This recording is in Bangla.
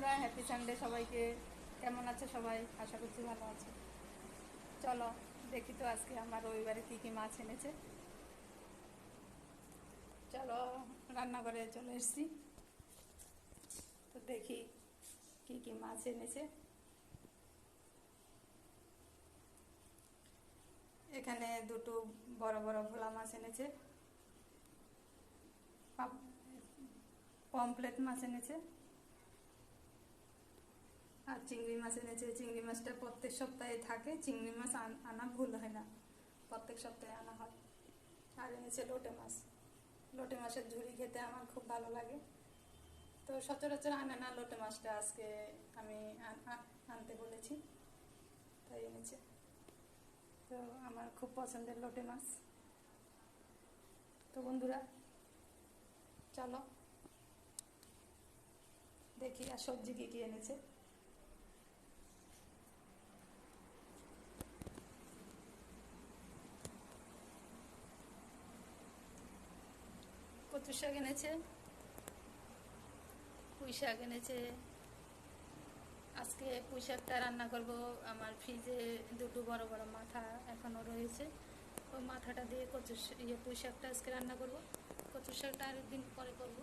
বন্ধুরা হ্যাপি সানডে সবাইকে। কেমন আছে সবাই? আশা করছি ভালো আছে। চলো, দেখি তো আজকে আমার রবিবারে কী কী মাছ এনেছে। চলো, রান্নাঘরে চলে এসেছি। তো দেখি কী কী মাছ এনেছে। এখানে দুটো বড় বড় ভোলা মাছ এনেছে। পমপ্লেট মাছ এনেছে। আর চিংড়ি মাছ এনেছে, চিংড়ি মাছটা প্রত্যেক সপ্তাহে থাকে, চিংড়ি মাছ আন- ভুল হয় না। প্রত্যেক সপ্তাহে আনা হয়। আর এনেছে লোটে মাছ। লোটে মাছের ঝুড়ি খেতে আমার খুব ভালো লাগে। তো সচরাচর আনে না লোটে মাছটা আজকে আমি আনতে বলেছি। তাই এনেছে। তো আমার খুব পছন্দের লোটে মাছ। তো বন্ধুরা, চলো। দেখি আর সবজি কী কী এনেছে। কচু শাক এনেছে, পুঁই শাক এনেছে। আজকে পুঁই শাকটা রান্না করব আমার ফ্রিজে দুটো বড় বড় মাথা এখনও রয়েছে। ওই মাথাটা দিয়ে কচু ইয়ে পুঁই শাকটা আজকে রান্না করব। কচু শাকটা আরেকদিন পরে করব।